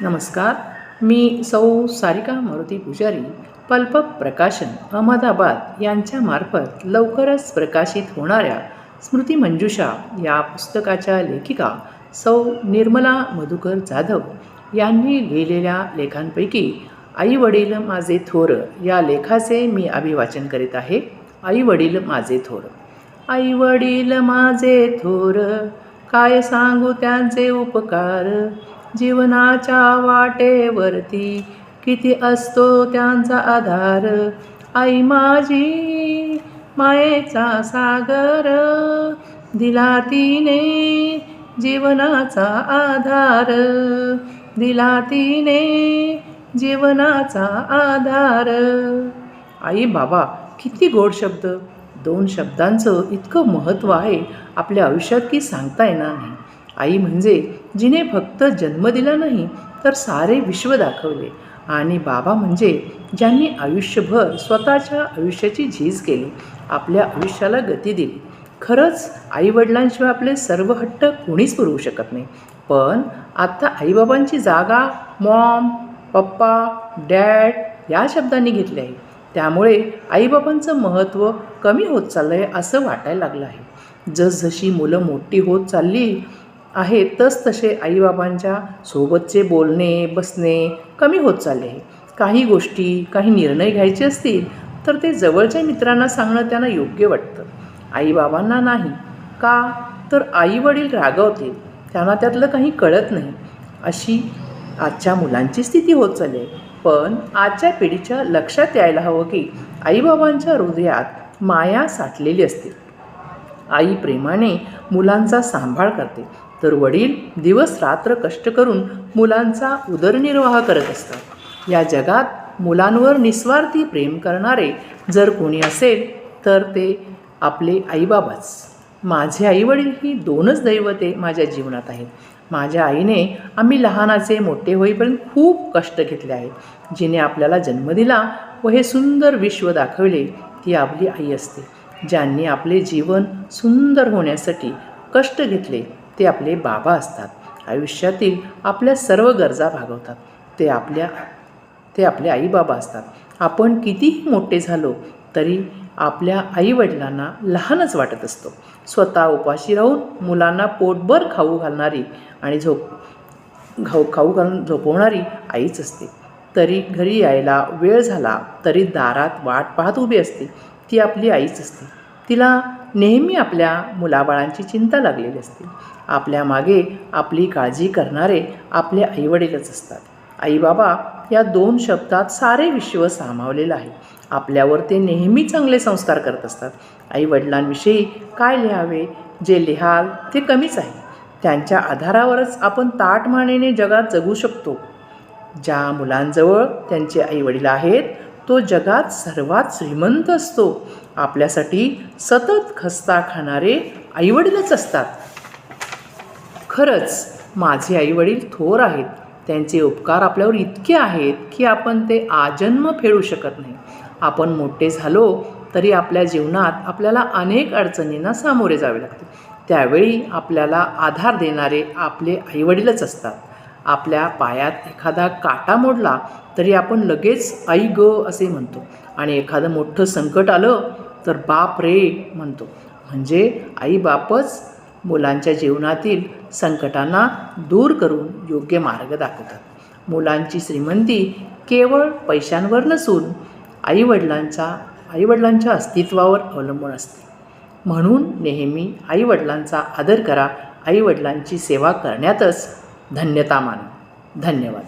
नमस्कार. मी सौ सारिका मारुती पुजारी पल्प प्रकाशन अहमदाबाद यांच्यामार्फत लवकरच प्रकाशित होणाऱ्या स्मृती मंजुषा या पुस्तकाच्या लेखिका सौ निर्मला मधुकर जाधव यांनी लिहिलेल्या लेखांपैकी आई वडील माझे थोर या लेखाचे मी अभिवाचन करीत आहे. आई वडील माझे थोर. आई वडील माझे थोर काय सांगू त्यांचे उपकार? जीवनाच्या वाटेवरती किती असतो त्यांचा आधार? आई माझी मायेचा सागर दिला तिने जीवनाचा आधार. दिला तिने जीवनाचा आधार. आई बाबा किती गोड शब्द. दोन शब्दांचं इतकं महत्त्व आहे. आपल्या आयुष्यात की सांगता येणार नाही. आई म्हणजे जिने फक्त जन्म दिला नाही तर सारे विश्व दाखवले. आणि बाबा म्हणजे ज्यांनी आयुष्यभर स्वतःच्या आयुष्याची झीज केली आपल्या आयुष्याला गती दिली. खरंच आईवडिलांशिवाय आपले सर्व हट्ट कोणीच पुरवू शकत नाही. पण आत्ता आईबाबांची जागा मॉम पप्पा डॅड या शब्दांनी घेतली आहे. त्यामुळे आईबाबांचं महत्त्व कमी होत चाललं आहे असं वाटायला लागलं आहे. जसजशी मुलं मोठी होत चालली आहेत तस तसे आईबाबांच्या सोबतचे बोलणे बसणे कमी होत चालले आहे. काही गोष्टी काही निर्णय घ्यायचे असतील तर ते जवळच्या मित्रांना सांगणं त्यांना योग्य वाटतं. आईबाबांना नाही का? तर आईवडील रागवतील त्यांना त्यातलं काही कळत नाही. अशी आजच्या मुलांची स्थिती होत चालली आहे. पण आजच्या पिढीच्या लक्षात यायला हवं की आईबाबांच्या हृदयात माया साठलेली असते. आई प्रेमाने मुलांचा सांभाळ करते. तर वडील दिवस रात्र कष्ट करून मुलांचा उदरनिर्वाह करत असतात. या जगात मुलांवर निस्वार्थी प्रेम करणारे जर कोणी असेल तर ते आपले आईबाबाच. माझे आईवडील ही दोनच दैवते माझ्या जीवनात आहेत. माझ्या आईने आम्ही लहानाचे मोठे होईपर्यंत खूप कष्ट घेतले आहेत. जिने आपल्याला जन्म दिला व हे सुंदर विश्व दाखवले ती आपली आई असते. ज्यांनी आपले जीवन सुंदर होण्यासाठी कष्ट घेतले ते आपले बाबा असतात. आयुष्यातील आपल्या सर्व गरजा भागवतात. ते आपल्या ते आपले आईबाबा असतात. आपण कितीही मोठे झालो तरी आपल्या आईवडिलांना लहानच वाटत असतो. स्वतः उपाशी राहून मुलांना पोटभर खाऊ घालणारी आणि झोप खाऊ खाऊ घालून झोपवणारी आईच असते. तरी घरी यायला वेळ झाला तरी दारात वाट पाहत उभी असते. ती आपली आईच असते. तिला नेहमी आपल्या मुलाबाळांची चिंता लागलेली असते. आपल्या मागे आपली काळजी करणारे आपले आईवडीलच असतात. आईबाबा या दोन शब्दात सारे विश्व सामावलेलं आहे. आपल्यावर ते नेहमी चांगले संस्कार करत असतात. आईवडिलांविषयी काय लिहावे जे लिहाल ते कमीच आहे. त्यांच्या आधारावरच आपण ताटमानेने जगात जगू शकतो. ज्या मुलांजवळ त्यांचे आईवडील आहेत तो जगात सर्वात श्रीमंत असतो. आपल्यासाठी सतत खस्ता खाणारे आईवडीलच असतात. खरंच माझे आईवडील थोर आहेत. त्यांचे उपकार आपल्यावर इतके आहेत की आपण ते आजन्म फेडू शकत नाही. आपण मोठे झालो तरी आपल्या जीवनात आपल्याला अनेक अडचणींना सामोरे जावे लागते. त्यावेळी आपल्याला आधार देणारे आपले आईवडीलच असतात. आपल्या पायात एखादा काटा मोडला तरी आपण लगेच आई ग असे म्हणतो आणि एखादं मोठं संकट आलं तर बाप रे म्हणतो. म्हणजे आई बापच मुलांच्या जीवनातील संकटांना दूर करून योग्य मार्ग दाखवतात. मुलांची श्रीमंती केवळ पैशांवर नसून आईवडिलांचा आईवडिलांच्या अस्तित्वावर अवलंबून असते. म्हणून नेहमी आईवडिलांचा आदर करा. आईवडिलांची सेवा करण्यातच धन्यता माना. धन्यवाद.